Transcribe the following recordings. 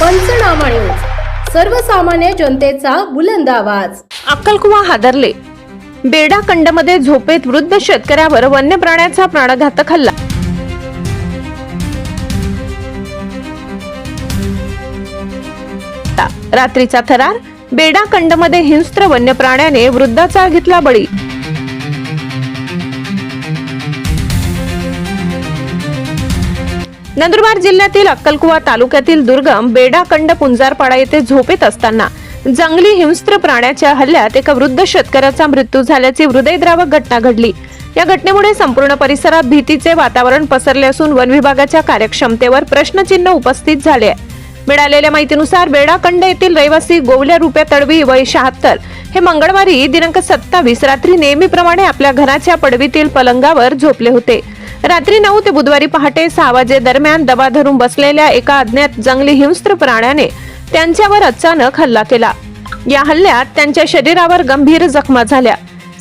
पंचनामा न्यूज सर्वसामान्य जनतेचा बुलंद आवाज. अक्कलकुवा हादरले. बेडा कंडमध्ये झोपेत वृद्ध शेतकऱ्यावर वन्य प्राण्याचा प्राणघातक हल्ला. रात्रीचा थरार बेडा कंडमध्ये हिंस्त्र वन्य प्राण्याने वृद्धाचा घेतला बळी. नंदुरबार जिल्ह्यातील अक्कलकुवा तालुक्यातील दुर्गम बेडाकंड पुंजारपाडा येथे झोपेत असताना जंगली हिंस्त्र प्राण्याच्या हल्ल्यात एका वृद्ध शेतकऱ्याचा मृत्यू झाल्याची हृदयद्रावक घटना घडली. या घटनेमुळे संपूर्ण परिसरात भीतीचे वातावरण पसरले असून वन विभागाच्या कार्यक्षमतेवर प्रश्नचिन्ह उपस्थित झाले आहे. मिळालेल्या माहितीनुसार बेडाकंड येथील रहिवासी गोवल्या रुपया तडवी वय शहात्तर हे मंगळवारी दिनांक सत्तावीस रात्री नेहमीप्रमाणे आपल्या घराच्या पडवीतील पलंगावर झोपले होते. रात्री नऊ ते बुधवारी पहाटे सहा वाजे दरम्यान दबा धरून बसलेल्या एका अज्ञात जंगली हिंस्त्र प्राण्याने त्यांच्यावर अचानक हल्ला केला. या हल्ल्यात त्यांच्या शरीरावर गंभीर जखमा झाल्या.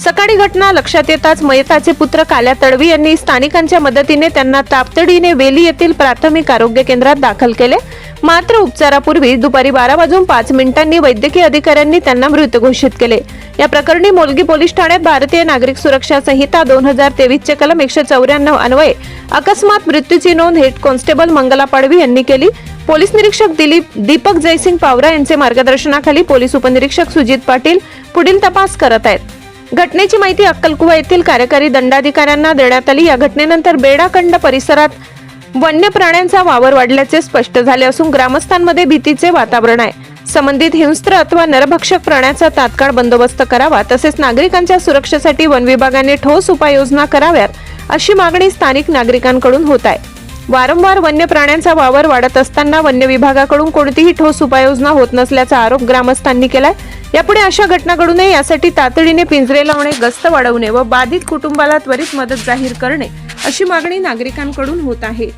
सकाळी घटना लक्षात येताच मयताचे पुत्र काल्या तडवी यांनी स्थानिकांच्या मदतीने त्यांना तापतडीने वेली येथील प्राथमिक आरोग्य केंद्रात दाखल केले. मात्र उपचारापूर्वी दुपारी बारा वाजून पाच मिनिटांनी वैद्यकीय अधिकाऱ्यांनी त्यांना मृत घोषित केले. या प्रकरणी मोलगी पोलीस ठाण्यात भारतीय नागरिक सुरक्षा संहिता दोन हजार तेवीसचे कलम एकशे चौऱ्याण्णव अन्वये अकस्मात मृत्यूची नोंद हेड कॉन्स्टेबल मंगला पाडवी यांनी केली. पोलीस निरीक्षक दिलीप दीपक जयसिंग पावरा यांचे मार्गदर्शनाखाली पोलीस उपनिरीक्षक सुजित पाटील पुढील तपास करत आहेत. घटनेची माहिती अक्कलकुवा येथील कार्यकारी दंडाधिकाऱ्यांना देण्यात आली. या घटनेनंतर बेडाखंड परिसरात वन्य प्राण्यांचा वावर वाढल्याचे स्पष्ट झाले असून ग्रामस्थांमध्ये भीतीचे वातावरण आहे. संबंधित हिंस्त्र अथवा नरभक्षक प्राण्याचा तात्काळ बंदोबस्त करावा तसेच नागरिकांच्या सुरक्षेसाठी वन विभागाने ठोस उपाययोजना कराव्यात अशी मागणी स्थानिक नागरिकांकडून होत आहे. वारंवार वन्य प्राण्यांचा वावर वाढत असताना वन्य विभागाकडून कोणतीही ठोस उपाययोजना होत नसल्याचा आरोप ग्रामस्थांनी केलाय. यापुढे अशा घटना घडू नये यासाठी तातडीने पिंजरे लावणे गस्त वाढवणे व बाधित कुटुंबाला त्वरित मदत जाहीर करणे अशी मागणी नागरिकांकडून होत आहे.